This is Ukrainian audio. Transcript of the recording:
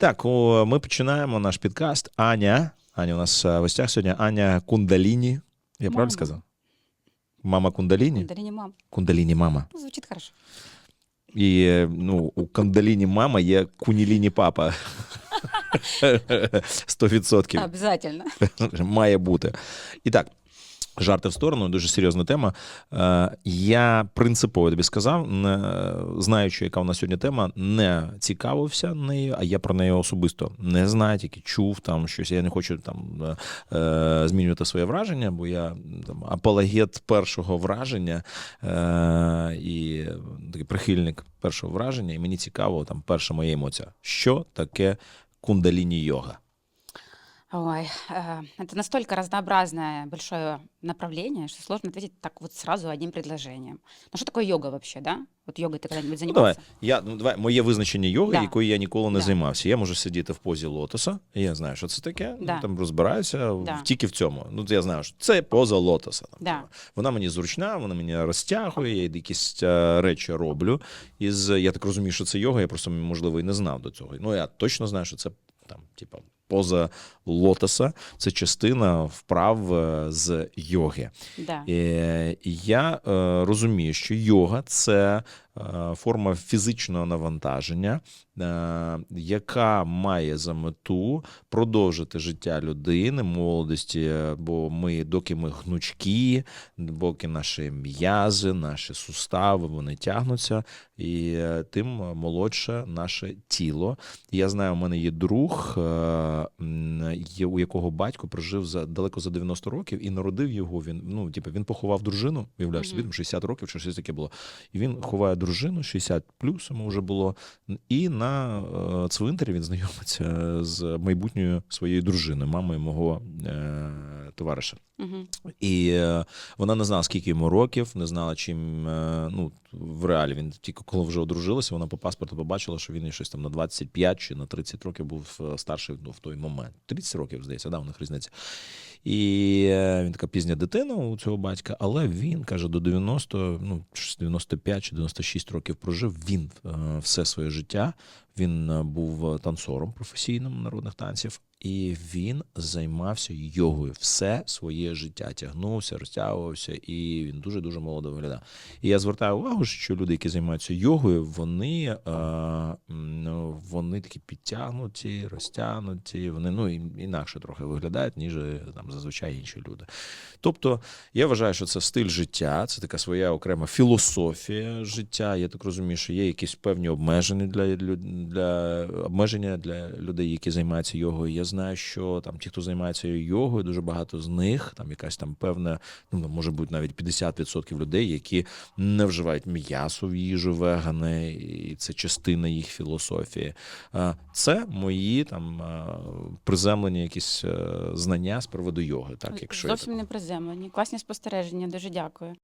Так, о, ми починаємо наш підкаст. Аня. Аня у нас е, в гостях сьогодні. Аня Кундаліні. Я правильно сказав? Мама Кундаліні? Дарине мам. Кундаліні мама. Ну, звучит хорошо. І е, ну, у Кундаліні мама є Куніліні папа. 100% Обязательно. має бути. І так. Жарти в сторону, дуже серйозна тема. Е, Я принципово тобі сказав, не знаючи, яка у нас сьогодні тема, не цікавився нею, а я про неї особисто не знаю, тільки чув там щось. Я не хочу там е, е, змінювати своє враження, бо я там апологет першого враження і такий прихильник першого враження, і мені цікаво, там перша моя емоція. Що таке кундаліні йога? Ой, э, это настолько разнообразное большое направление, что сложно ответить так вот сразу одним предложением. Ну что такое йога вообще, да? Вот йогой ты когда-нибудь Ну, давай. занимался? Я, ну, давай, моє визначення йоги, Да. якою я ніколи не Да. займався. Я можу сидіти в позі лотоса, і я знаю, що це таке. Да. Ну, там розбираюся в- Да. тільки в цьому. Ну, я знаю, що це поза лотоса. Там, Да. типу. Вона мені зручна, вона мені розтягує, я якісь е, речі роблю. Із, я так розумію, що це йога, я просто, можливо, і не знав до цього. Ну, я точно знаю, що це там, типу, поза лотоса, це частина вправ е, з йоги. Да. Е, і Я е, розумію, що йога це е, форма фізичного навантаження, е, яка має за мету продовжити життя людини, молодості, е, бо ми, доки ми гнучкі, доки наші м'язи, наші сустави вони тягнуться, і е, тим молодше наше тіло. Я знаю, у мене є друг, е, у якого батько прожив за далеко за 90 років і народив його. Він ну, типу, він поховав дружину, виявляєш собі, там 60 років, чи щось таке було. І він ховає дружину, 60 плюс йому вже було. І на е, цвинтарі він знайомиться з майбутньою своєю дружиною, мамою мого е, товариша. Мгм. І е, вона не знала, скільки йому років, не знала, чим е, ну, в реалі він тільки коли вже одружилися, вона по паспорту побачила, що він щось там на 25 чи на 30 років був е, старший ну, в той момент. 30 років, здається, да, у них різниця. І е, він така пізня дитина у цього батька, але він каже, до 90, ну, щось 95 чи 96 років прожив. Він е, все своє життя. Він був танцором професійним народних танців, і він займався йогою все своє життя. Тягнувся, розтягувався, і він дуже дуже молодо виглядав. І я звертаю увагу, що люди, які займаються йогою, вони, ну, вони такі підтягнуті, розтягнуті, вони ну інакше трохи виглядають, ніж е, там зазвичай інші люди. Тобто, я вважаю, що це стиль життя, це така своя окрема філософія життя. Я так розумію, що є якісь певні обмеження для, для обмеження для людей, які займаються йогою. Я знаю, що там ті, хто займається йогою, дуже багато з них, там якась там певна, ну може бути навіть 50% людей, які не вживають м'ясо в їжу вегани, і це частина їх філософії. Це мої там приземлені якісь е, знання з приводу йоги. Так, якщо я так Зовсім не приземлені. Класні спостереження, дуже дякую.